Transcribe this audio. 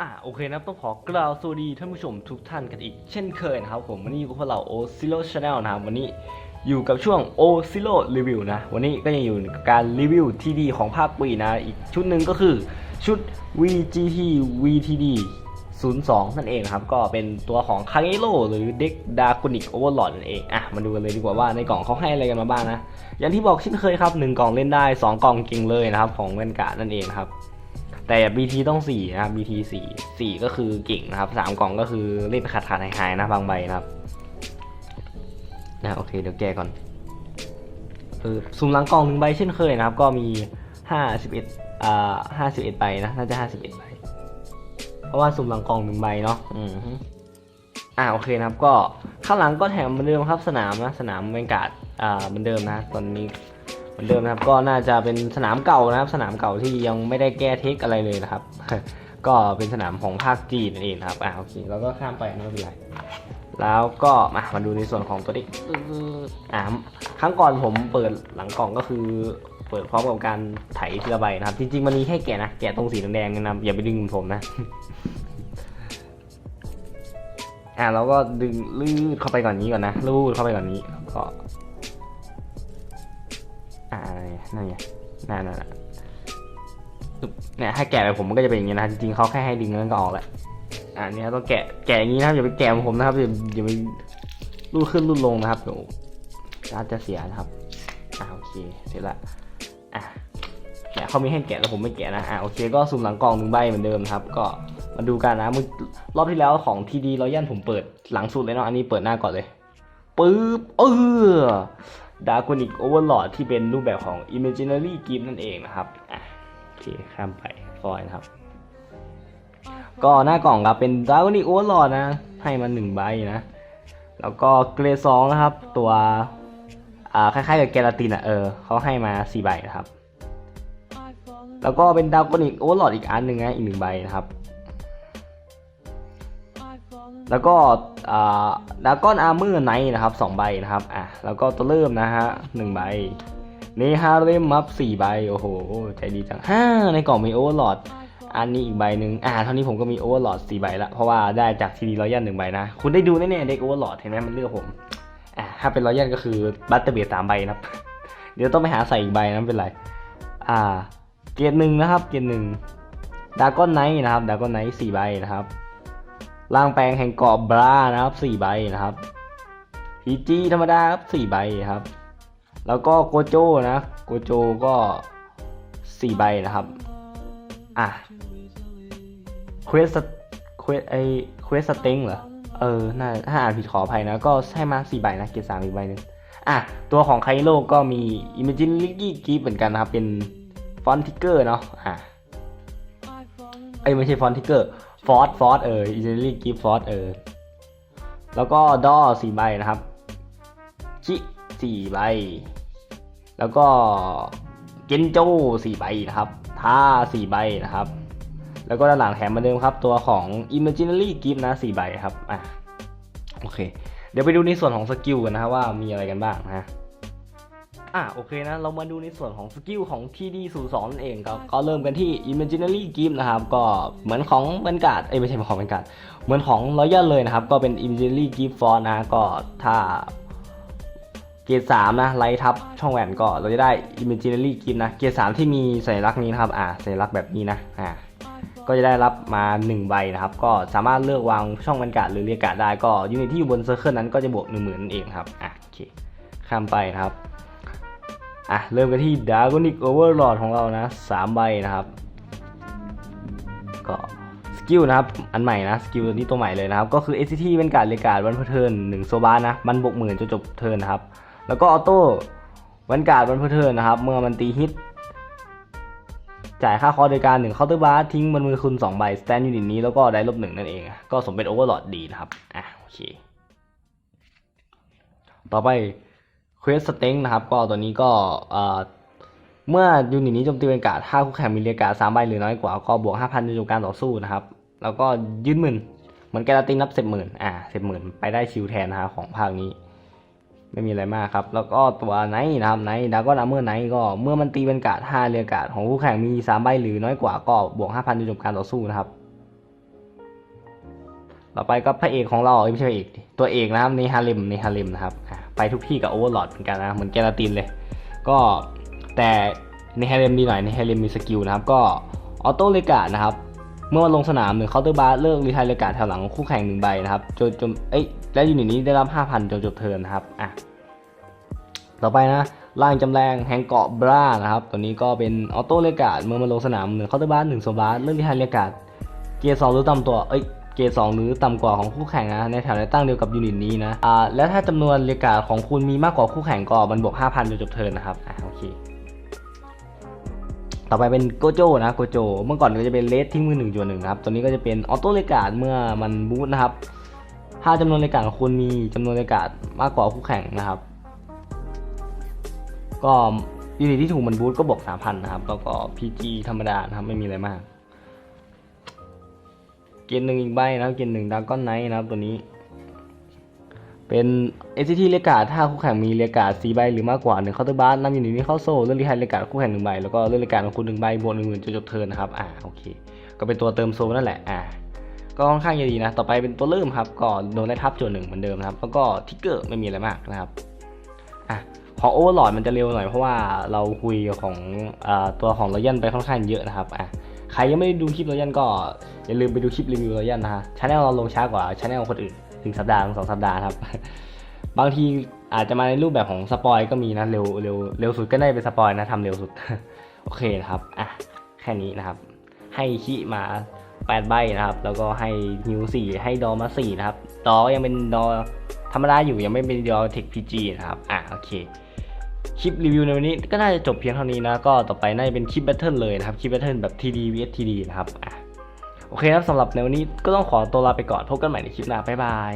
อะโอเคนะครับต้องขอกล่าวสวัสดีท่านผู้ชมทุกท่านกันอีกเช่นเคยนะครับผมวันนี้อยู่กับพวกเรา o z i l o Channel นะครับวันนี้อยู่กับช่วง o z i l o Review นะ วันนี้ก็ยังอยู่กับการรีวิวทีดีของภาคปีนะ อีกชุดหนึ่งก็คือชุด VGT VTD 02 นั่นเองนะครับ ก็เป็นตัวของคาเ e โ o หรือเด็กดา g o นิกโอเวอร์ลอดนั่นเอง อะ มาดูกันเลยดีกว่าว่าในกล่องเขาให้อะไรกันมาบ้างนะ อย่างที่บอกเช่นเคยครับ 1 กล่องเล่นได้ 2 กล่องเก่งเลยนะครับ ของเวนการ์นั่นเองครับ แต่ BT ต้อง4นะครับ BT 4 4 ก็คือเก่งนะครับ 3 กล่องก็คือเล่นขาดขาดหายหายนะบางใบนะครับนะโอเคเดี๋ยวแกะก่อนเออซุ่มหลังกล่องหนึ่งใบเช่นเคยนะครับ ก็มี 51อ่า51ใบนะน่าจะ 51ใบเพราะว่าสุ่มหลังกล่องหนึ่งใบเนาะอืมอ่าโอเคนะครับก็ข้างหลังก็แถมเหมือนเดิมครับสนามนะสนามเวนการ์ดอ่าเหมือนเดิมนะตอนนี้ เหมือนเดิมนะครับก็น่าจะเป็นสนามเก่านะครับ สนามเก่าที่ยังไม่ได้แก้เทคอะไรเลยนะครับ ก็เป็นสนามของภาคจีนนั่นเองครับอ่าโอเคเราก็ข้ามไปไม่เป็นไรแล้วก็มามาดูในส่วนของตัวนี้อ่าครั้งก่อนผมเปิดหลังกล่องก็คือเปิดพร้อมกับการไถทีละใบนะครับ จริงๆมันมีให้แกะนะ แกะตรงสีแดงๆนะครับอย่าไปดึงผมนะอ่าเราก็ดึงลูดเข้าไปก่อนนี้ก่อนนะลูดเข้าไปก่อนนี้แล้วก็ นั่นไงนั่นนั่นน่ะปึ๊บเนี่ยให้แกะไปผมมันก็จะเป็นอย่างนี้นะจริงๆเขาแค่ให้ดึงแล้วก็ออกแหละอ่าเนี่ยต้องแกะแกะอย่างนี้นะครับอย่าไปแกะผมนะครับอย่าอย่าไปรูดขึ้นรูดลงนะครับเดี๋ยวการจะเสียนะครับอ่าโอเคเสร็จละอะเนี่ยเขามีให้แกะแล้วผมไม่แกะนะอ่าโอเค ก็สุ่มหลังกล่องหนึ่งใบเหมือนเดิมครับ ก็มาดูกันนะมึงรอบที่แล้วของทีดีรอยันผมเปิดหลังสุดเลยเนาะอันนี้เปิดหน้าก่อนเลยปึ๊บเออ ดา g o นิกโอเวอร์ลอดที่เป็นรูปแบบของ Imaginary Gift นั่นเองนะครับอะโอเคข้ามไปฟอยนะครับ ก็หน้ากล่องครับเป็นดา g o นิกโอเวอร์ลอดนะ ให้มาหนึ่งใบนะ แล้วก็เกรดสองนะครับ ตัวอ่าคล้ายๆกับแกลาตินอะเออเขาให้มาสี่ใบนะครับ แล้วก็เป็นดา g o นิกโอเวอร์ลอดอีกอันหนึ่งนะอีกหนึ่งใบนะครับ แล้วก็ดาก้อนอาร์เมอร์ไนท์นะครับสองใบนะครับอะแล้วก็ตัวเริ่มนะฮะหนึ่งใบเนฮาเรมมัฟสี่ใบโอ้โห ใจดีจังฮ่าในกล่องมีโอเวอร์ลอดอันนี้อีกใบหนึ่งอ่าเท่านี้ผมก็มีโอเวอร์ลอดสี่ใบละเพราะว่าได้จากทีดีรอยันหนึ่งใบนะ คุณได้ดูแน่ๆเด็กโอเวอร์ลอดเห็นไหมมันเลือกผมอ่าถ้าเป็นรอยันก็คือบัตเตอร์เบียสามใบนะครับ เดี๋ยวต้องไปหาใส่อีกใบนะไม่เป็นไร อ่า เกียร์หนึ่งนะครับ เกียร์หนึ่งดากอนไนท์นะครับดากอนไนท์สี่ใบนะครับ ร่างแปลงแห่งเกาะบรานะครับสี่ใบนะครับพีจีธรรมดาครับสี่ใบครับ แล้วก็โกโจนะโกโจก็สี่ใบนะครับอะเควสเควสไอเควสสเต็งเหรอเออน่าถ้าอ่านผิดขออภัยนะ ก็ให้มาสี่ใบนะเกียร์สามอีกใบหนึ่งอะ ตัวของไคโลก็มี Imaginary g i f เหมือนกันนะครับ เป็นฟอนติเกอร์เนาะอะไอไม่ใช่ฟอนติเกอร์ ฟอร์ดฟอร์ดเอออินเจอรี่กิฟฟอร์ดเออแล้วก็ดอสี่ใบนะครับ ชิสี่ใบ แล้วก็เกนโจสี่ใบนะครับท่าสี่ใบนะครับ แล้วก็ด้านหลังแถมมาเดิมครับ ตัวของ Imaginary Gift นะสี่ใบครับอะโอเค เดี๋ยวไปดูในส่วนของสกิลกันนะครับว่ามีอะไรกันบ้างนะ อะโอเคนะ เรามาดูในส่วนของสกิลของ TD 0 2 นั่นเองครับก็เริ่มกันที่ Imaginary Gift นะครับ ก็เหมือนของบรรกาศเอ้ยไม่ใช่ของบรรกาศเหมือนของ Royal เลยนะครับ ก็เป็น Imaginary Gift for นะก็ถ้าเกรดสามนะไลท์ทับช่องแหวนก็เราจะได้ Imaginary Gift นะ เกรดสามที่มีสัญลักษณ์นี้นะครับ อ่าสัญลักษณ์แบบนี้นะอ่าก็จะได้รับมา 1 ใบนะครับ ก็สามารถเลือกวางช่องบรรกาศหรือเรียกการ์ดได้ก็ยูนิตที่อยู่บนเซอร์เคิลนั้นก็จะบวก 1 0,000นั่นเองครับ อะโอเค ข้ามไปนะครับ อะ เริ่มกันที่ Dragonic Overlord ของเรานะสามใบนะครับ ก็สกิลนะครับ อันใหม่นะ สกิลตัวนี้ตัวใหม่เลยนะครับ ก็คือ SCT เป็นการเรีการ์ดวันเพอร์เทิร์นหนึ่งโซบานะ มันบวกหมื่นจนจบเทิร์นนะครับ แล้วก็ออโต้วันการ์ดวันเพอร์เทิร์นนะครับ เมื่อมันตีฮิต จ่ายค่าคอร์โดยการหนึ่งเคาน์เตอร์บาร์ทิ้งบนมือคุณ2ใบสแตนยูนิตนี้แล้วก็ได้ลบหนึ่งนั่นเอง ก็สมเป็นโอเวอร์ลอดดีนะครับ อะโอเค ต่อไป เควสสเต็งนะครับก็ตัวนี้ก็เมื่อยูนิตนี้โจมตีเป็นกาดถ้าคู่แข่งมีเรียกาดสามใบหรือน้อยกว่าก็บวกห้าพันในจบการต่อสู้นะครับ แล้วก็ยืนหมื่นเหมือนแกลาตินนับสิบหมื่นอ่าสิบหมื่นไปได้ชิวแทนนะครับของภาคนี้ ไม่มีอะไรมากครับ แล้วก็ตัวไนท์นะครับไนท์ดากอนอาเมอร์ไนท์ก็เมื่อมันตีเป็นกาดห้าเรียกาดของคู่แข่งมีสามใบหรือน้อยกว่าก็บวกห้าพันในจบการต่อสู้นะครับต่อไปก็พระเอกของเราอ้ยไม่ใช่พระเอกตัวเอกนะครับในฮาเลมในฮาเลมนะครับอะ ไปทุกที่กับโอเวอร์ลอดเหมือนกันนะ เหมือนแกลาตินเลย ก็แต่ในฮเลมดีหน่อยในฮเลมมีสกิลนะครับ ก็ออโต้เลกาดนะครับ เมื่อลงสนามหนึ่งเคาน์เตอร์บาร์เลิกรีไทยเลกาดแถวหลังคู่แข่งหนึ่งใบนะครับจนจนเอ้ยและยูนิตนี้ได้รับ 5,000 จนจบเทิร์นนะครับอะต่อไปนะล่างจำแรงแฮงเกาะบรานะครับ ตัวนี้ก็เป็นออโต้เลกาดเมื่อมาลงสนามหนึ่งเคาน์เตอร์บาร์หนึ่งโซบาร์เลิกรีไทยเลกาดเกียร์สองรือต่ำตัวเอ้ย เกร์สองหรือต่ำกว่าของคู่แข่งนะในแถวในตั้งเดียวกับยูนิตนี้นะอ่าแล้วถ้าจำนวนเรียกาของคุณมีมากกว่าคู่แข่งก็มันบวก5,000จนจบเทิร์นนะครับอ่าโอเคต่อไปเป็นโกโจนะโกโจเมื่อก่อนก็จะเป็นเลสทิ้งมือหนึ่งจวนหนึ่งครับตัวนี้ก็จะเป็นออโต้เรกาดเมื่อมันบูทนะครับถ้าจำนวนเรกาของคุณมีจำนวนเรกาดมากกว่าคู่แข่งนะครับ ก็ยูนิตที่ถูกมันบูทก็บวก3,000นะครับแล้วก็ PG ธรรมดานะครับไม่มีอะไรมาก เกณฑ์หนึ่งอีกใบนะครับ เกณฑ์หนึ่งดาก้อนไนท์นะครับตัวนี้ เป็น SCT เรียกการถ้าคู่แข่งมีเรียกาสี่ใบหรือมากกว่าหนึ่งเคาน์เตอร์บาร์นำอยู่ในนี้เข้าโซ่เลื่อนรีไทายเรียการคู่แข่งหนึ่งใบแล้วก็เลื่อนรียการของคุณหนึ่งใบบวกหนึ่งหมื่นจนจบเทิร์นนะครับอ่าโอเค ก็เป็นตัวเติมโซ่นั่นแหละอ่าก็ค่อนข้างจะดีนะ ต่อไปเป็นตัวเริ่มครับ ก็โดนได้ทับจนหนึ่งเหมือนเดิมนะครับ แล้วก็ทิกเกอร์ไม่มีอะไรมากนะครับ อะ ของโอเวอร์ลอดมันจะเร็วหน่อยเพราะว่าเราคุยของอ่าตัวของรอยันไปค่อนข้างเยอะนะครับ อะ ใครยังไม่ได้ดูคลิปรอยันก็อย่าลืมไปดูคลิปรีวิวรอยันนะฮะชาแนลเราลงช้ากว่าชาแนลคนอื่นถึงสัปดาห์ถึงสองสัปดาห์ครับบางทีอาจจะมาในรูปแบบของสปอยก็มีนะเร็วเร็วเร็วสุดก็ได้เป็นสปอยนะทำเร็วสุด โอเคนะครับอะแค่นี้นะครับ ให้ขี้มา8ใบนะครับ แล้วก็ให้ฮิว4ให้ดอมา4นะครับดอยังเป็นดอธรรมดาอยู่ยังไม่เป็นดอเทคพีจีนะครับอะโอเค คลิปรีวิวในวันนี้ก็น่าจะจบเพียงเท่านี้นะ ก็ต่อไปน่าจะเป็นคลิปแบทเทิลเลยนะครับ คลิปแบทเทิลแบบ TD vs TD นะครับอะโอเคครับสำหรับในวันนี้ก็ต้องขอตัวลาไปก่อน พบกันใหม่ในคลิปหน้า บ๊ายบาย